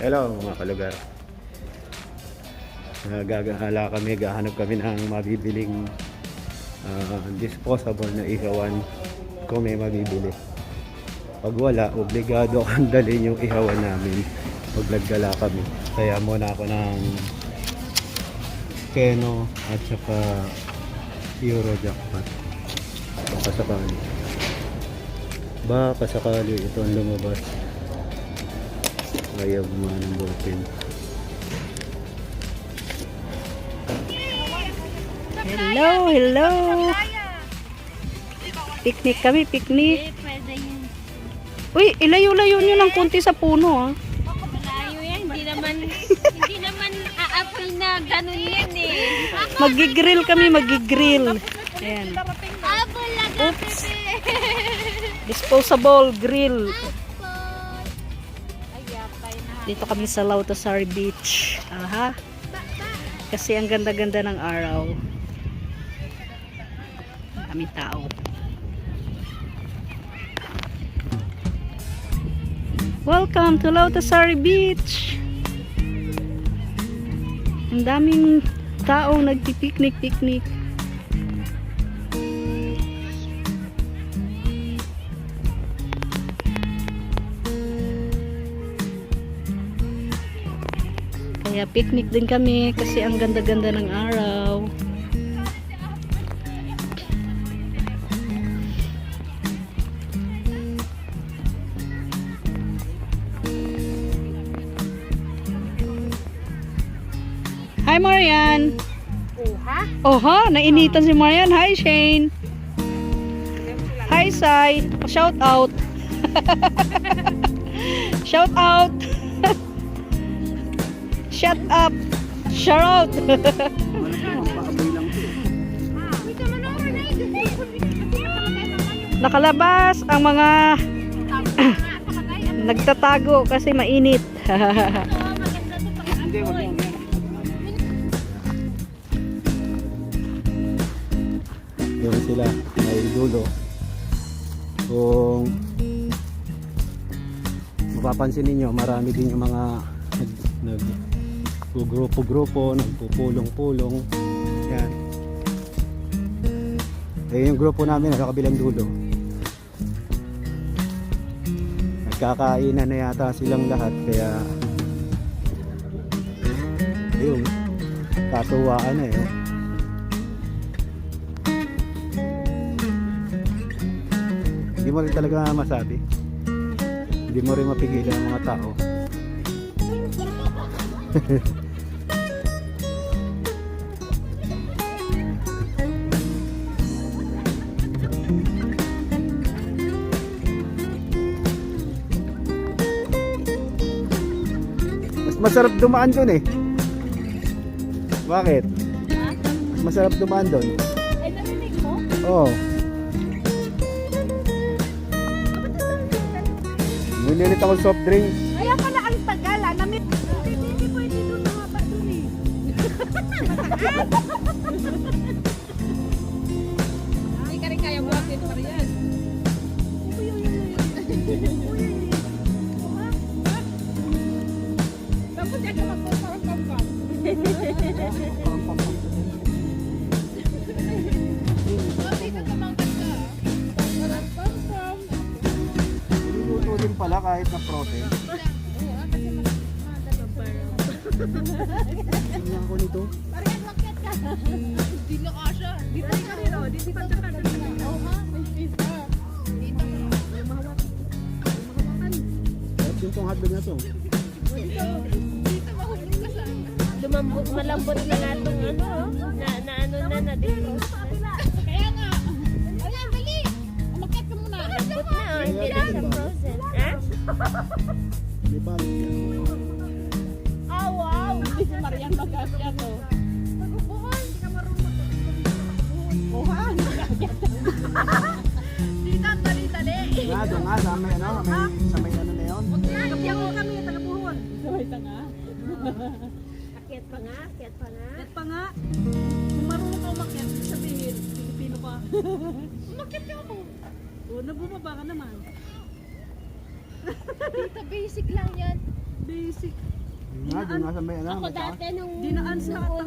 Hello mga kalugar. Nagagala kami, gahanap kami ng mabibiling ah, disposable na ihawan kung may mabibili. Pag wala, obligado kang dalhin yung ihawan namin. Maglagala kami. Kaya muna ako ng Keno at saka Euro Jackpot. Baka sakali. Baka sakali ito ang lumabas. Ayaw gumawa ng ballpen. Hello, hello. Picnic kami, picnic. Eh. Uy, ilayo-layo nyo ng konti sa puno ah. Malayo yan. Hindi naman, hindi naman aapoy na ganun yan eh. Magigrill kami, magigrill. Ayan. Oops. Disposable grill. Dito kami sa Lautasar Beach. Aha. Kasi ang ganda-ganda ng araw. Kami tao. Welcome to Lautasar Beach. Ang daming taong nagpipiknik-piknik. Kaya picnic din kami kasi ang ganda-ganda ng araw. Hi Marian! Uha? Oha, nainitan si Marian. Hi Shane! Hi Sai! Shout out! Shout out! Shut up! Shout out! Nakalabas ang mga nagtatago kasi mainit. Yun sila, may dulo. Kung mapapansin ninyo, marami din yung mga nag, nag grupo-grupo, nagpupulong-pulong. Yan. Eh yung grupo namin nasa kabilang dulo. Nagkakainan na yata silang lahat kaya ayun, katuwaan na eh. Hindi mo rin talaga masabi. Hindi mo rin mapigilan ang mga tao. masarap dumaan doon eh. Bakit? Mas masarap dumaan doon. Ay, narinig mo? Oo. Bumili ako soft drink. Kaya pala ang tagal ah. Namit. Hindi, hindi pwede doon tumapa doon eh. Niluto din pala kahit na protein. Tingnan ko nito. Hindi na kasha. Dito ka rin oh. Dito ka rin. Oo ha. May space ka. Dito ka. Mahawak. Mahawakan. Yung pong hotdog na to. Dito. Ka. Lumambot, malambot na nga itong ano, oh. na, na ano na, na dito. Kaya nga. Ayan, dali. Umakyat ka muna. Malambot na, oh. Hindi na siya frozen. Ha? Di ba? Ah, wow. Hindi si Marian nga, akyat pa nga. Akyat pa nga. Kung marunong ka umakyat, sabihin, Pilipino ka. umakyat ka ako. O, nabumaba ka naman. Tita, basic lang yan. basic. Nga, doon nga sa may ano. Ako dati nung... Dinaan sa Oo,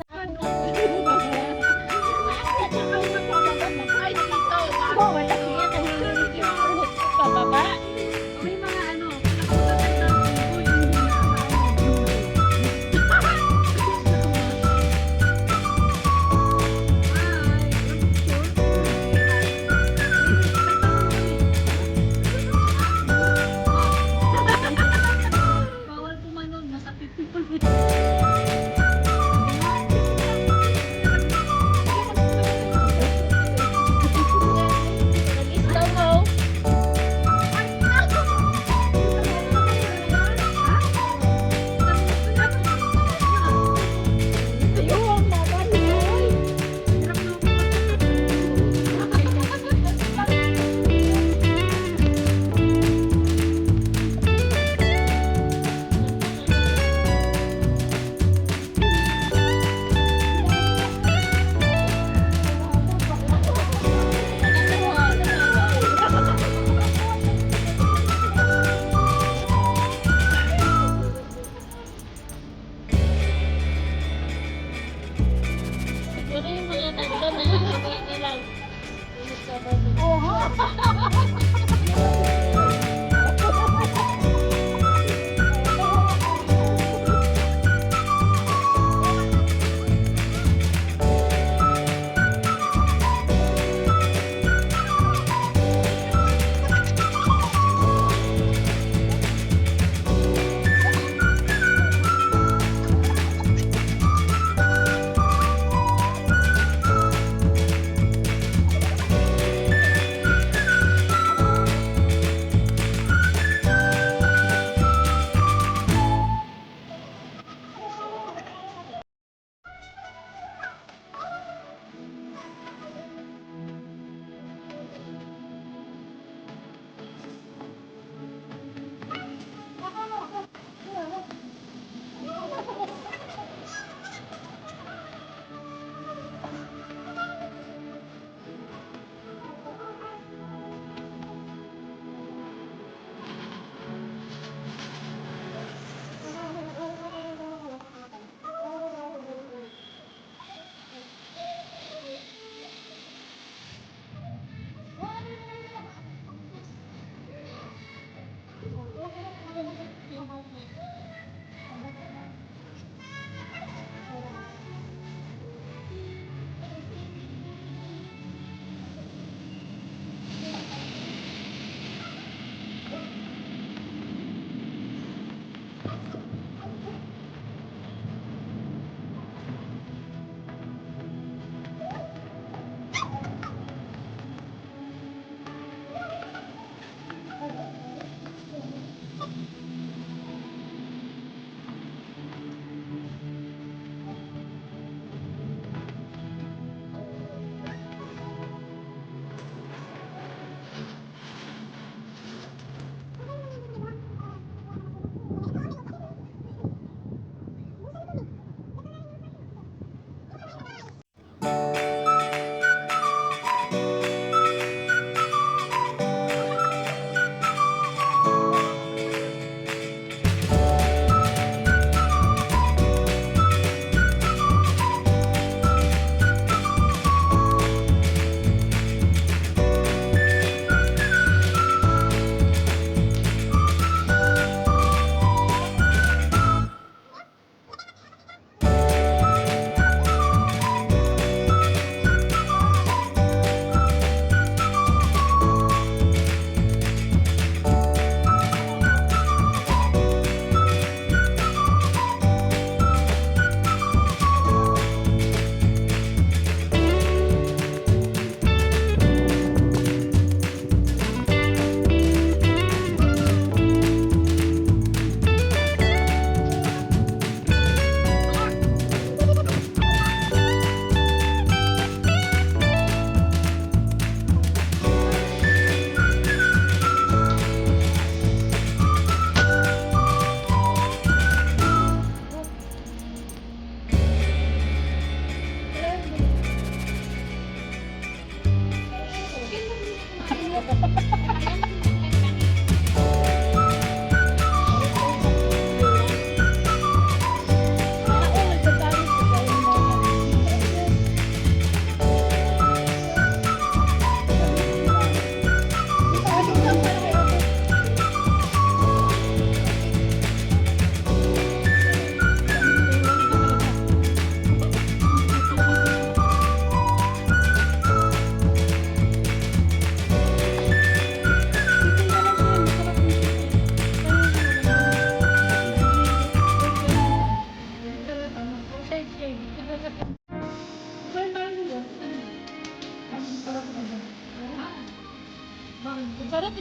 Sarap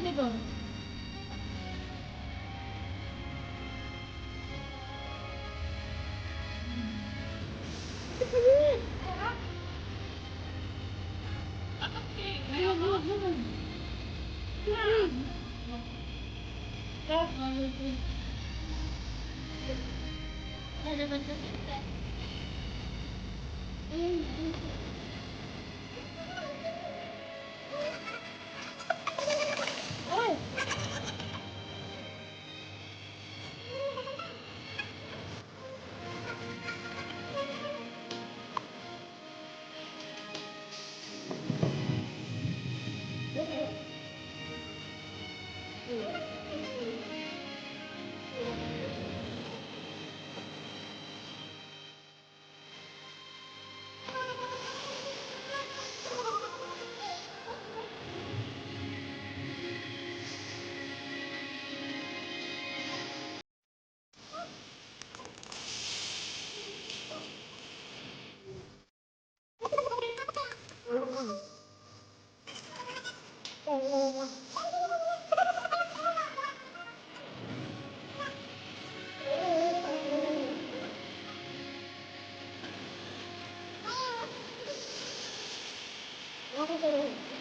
ini doon.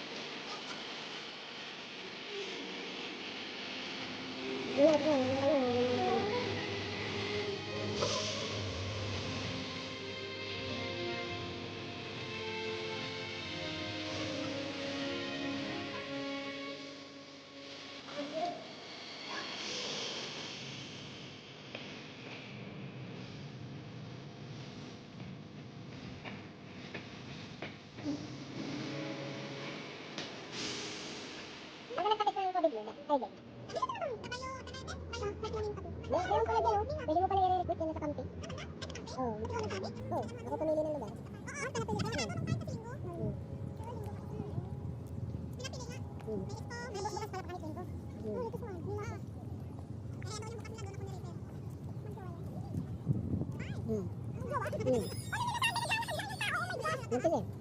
Pwede mo pala i-recruit yan sa camping. Oo. Oo. Ako pumili ng lugar. Hmm. Hmm. Hmm. Hmm. Hmm.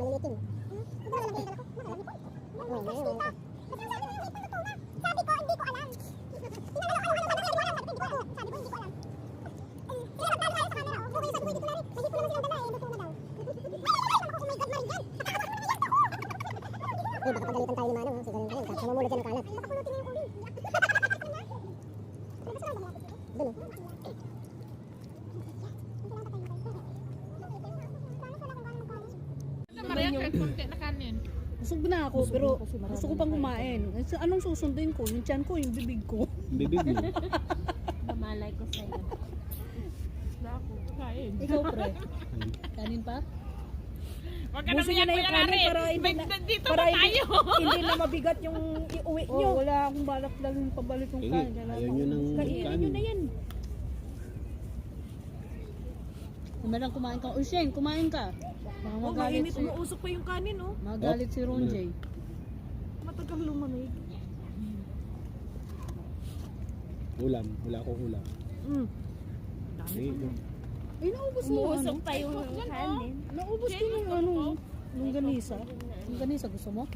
saan. Malilitin. Ito na lang yung dala ko. Wala hipon. Oo, ngayon. Kasi ang sabi mo yung hipon na tuna. Sabi ko, hindi ko alam. Tinanong ako, ano, ano, ano, ano, sabi ko, hindi ko alam. Sabi ko, hindi ko alam. Eh, Sila nagtalo tayo sa camera. oh. Okay, sabi ko, hindi ko na rin. May hipon naman silang dala, eh, luto na daw. Oh my God, Marian! Eh, baka pagalitan tayo ni Manong, ha? Sigarin tayo. Tapos mamulot yan ng kalat. Baka pulutin yung uling. Doon, oh. Maria, kahit konti na kanin. Busog na ako, pero gusto ko pang kumain. Kasi Anong susundin ko? Yung tiyan ko, yung bibig ko. Bibig mo. Mamalay ko sa'yo. Wala ako. Kain. Ikaw, pre. Kanin pa? Huwag ka niyo yan, na yung kanin para hindi na- Dito para ba hindi- tayo? Hindi na mabigat yung iuwi nyo. Oh, wala akong balak lang yung pabalik yung kanin. Ayaw nyo ng Kainin kanin. nyo na yan. Kumalang kumain ka. O Shane, kumain ka. Baka Oh, magalit mainit, si, umuusok pa yung kanin, oh. magalit si Ron J. Matagal lumamig. Ulam. Wala akong ulam. Mm. Sige. Ay, naubos mo ano? Umusok pa yung kanin. Naubos ko yung ano, yung ganisa. Yung ganisa, gusto mo?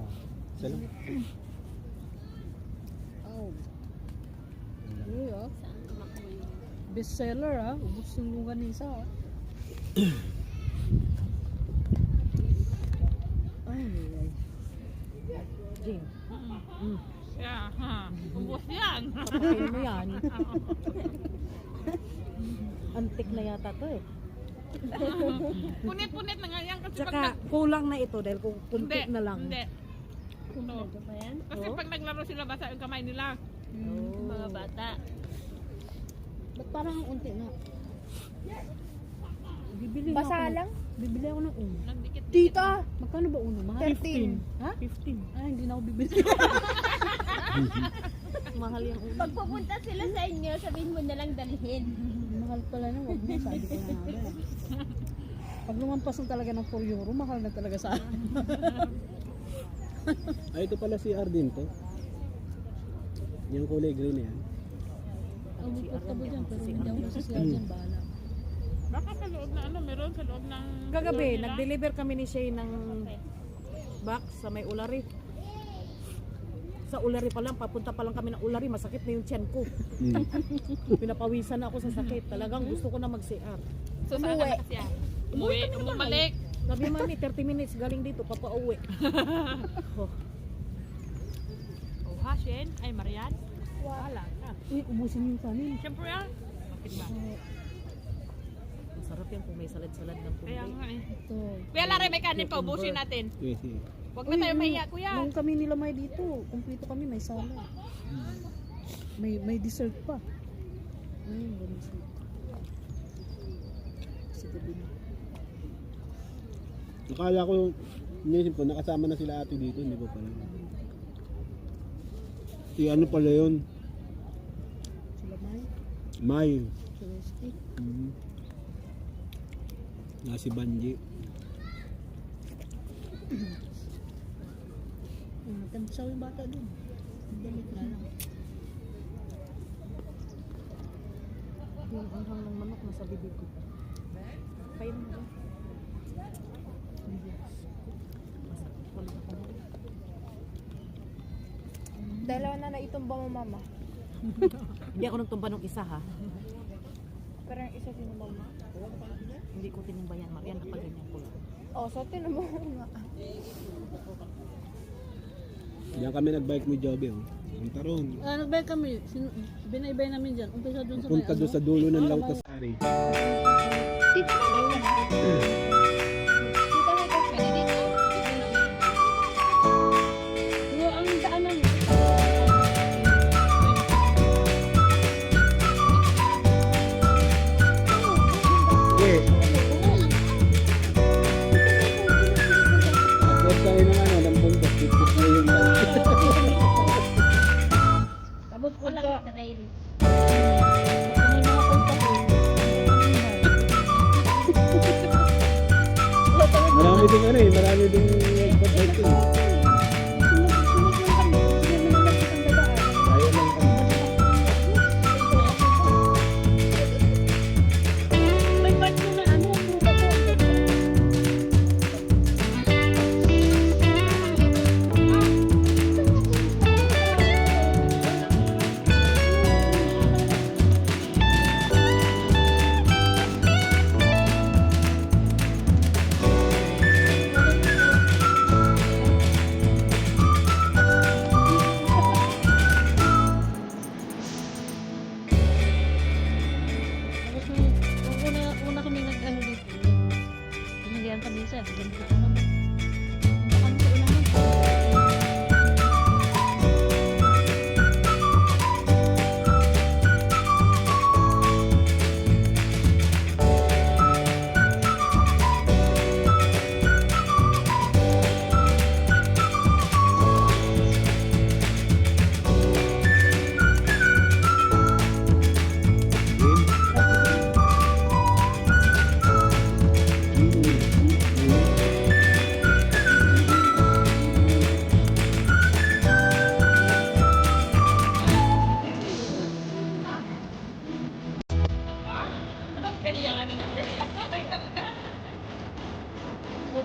Ah, Salam. Oh. Uy, ah. Best seller ah. Ubus yung longganisa ah. ay, ay, ay. Jing, Yeah, ha. Ubus yan. kapakain mo yan. Antik na yata to eh. Punit-punit na nga yan kasi pag Tsaka kulang na ito dahil kung Hindi, kunti na lang. Hindi. No. Kasi Oh. pag naglaro sila basa yung kamay nila. Oh. Mga bata. Ba't parang ang unti na? Bibili Basa ako. lang? Bibili ako ng. Nagdikit. Tita! Magkano ba uno? Mahal? 13. Ha? 15. Ah, hindi na ako bibili. Mahal yung uno. Pag pupunta sila sa inyo, sabihin mo na lang dalhin. Mahal pala na, wag mo. Sabi ko na nga. ba. Pag lumampas na talaga ng 4 euro, mahal na talaga sa akin. Ay, ito pala si Ardin to. Yung kulay green na yan. Ang comfortable dyan, pero hindi ako nasasaya dyan, bahala. Baka sa loob na ano, meron sa loob ng... Kagabi, nila. nag-deliver kami ni Shay ng box sa may ulari. Sa ulari pa lang, papunta pa lang kami ng ulari, masakit na yung tiyan ko. Mm. Pinapawisan na ako sa sakit. Talagang gusto ko na mag-CR. So, saan ka na kasi ah? Umuwi, umabalik. Sabi mami, 30 minutes galing dito, papauwi. oh. Oh, ha, Shen? Ay, Marian? Wala ka. Uy, umusin yung kanin. Siyempre ah. Bakit ba? Yan kung may salad-salad ng kundi. Kaya nga eh. Ito. Kuya Larry, may kanin pa. Ubusin natin. Huwag na tayo mahiya, kuya. Nung kami nila may dito, kumpleto kami, may salad. May may dessert pa. Ayun, ganun siya. Sa gabi na. Akala ko, inisip ko, nakasama na sila ate dito, hindi ba pala? Si ano pala yun? Sila may, May. Celeste. Mm. Na si Banji. Hmm, tamsaw yung bata dun. Damit na lang. Yung anghang ng manok nasa bibig ko. Kain mo ba? Dalawa na naitumba mo, mama. Hindi ako nagtumba nung isa ha. Pero yung isa tinumba mo. Hindi ko tinumbayan. Marian, nakaganyan ko lang. Oh, so tinumba mo nga. Diyan kami nagbike ni Joby, oh. Ang taron. Ah, nagbay kami. Sino, binaybay namin dyan. Umpisa dun sa may Punta doon sa dulo ng Lautasari. Tita, may ding ano eh, marami ding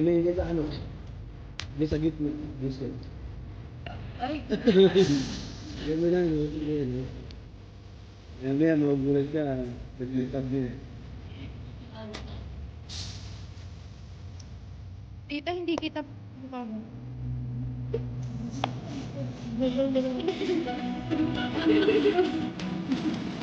Kaya may hindi ka ano. Hindi sa gitna. Gusto. Ay, Yan mo lang. no? Yan, no? Yan mo yan. Mabulat ka. Naglitag din. Tita, hindi kita mo.